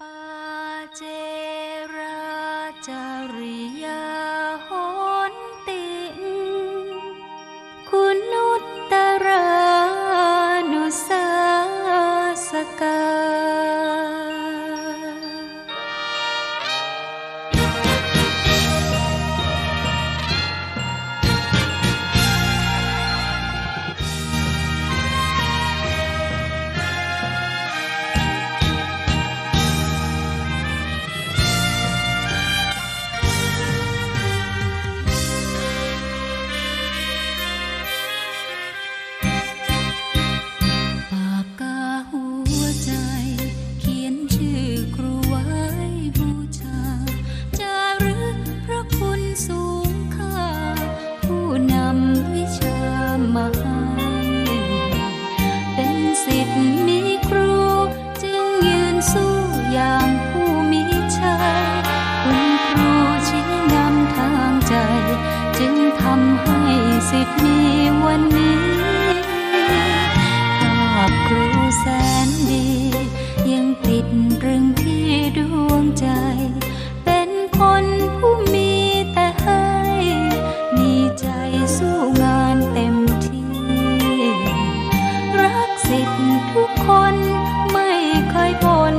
ปาเจราจาริยาโหนติงคุณุตตรานุสาสกา ทำให้สิทธิ์มีวันนี้ภาพครูแสนดี ยังติดรึงที่ดวงใจ เป็นคนผู้มีแต่ให้ มีใจสู้งานเต็มที่ รักสิทธิ์ทุกคนไม่เคยบ่น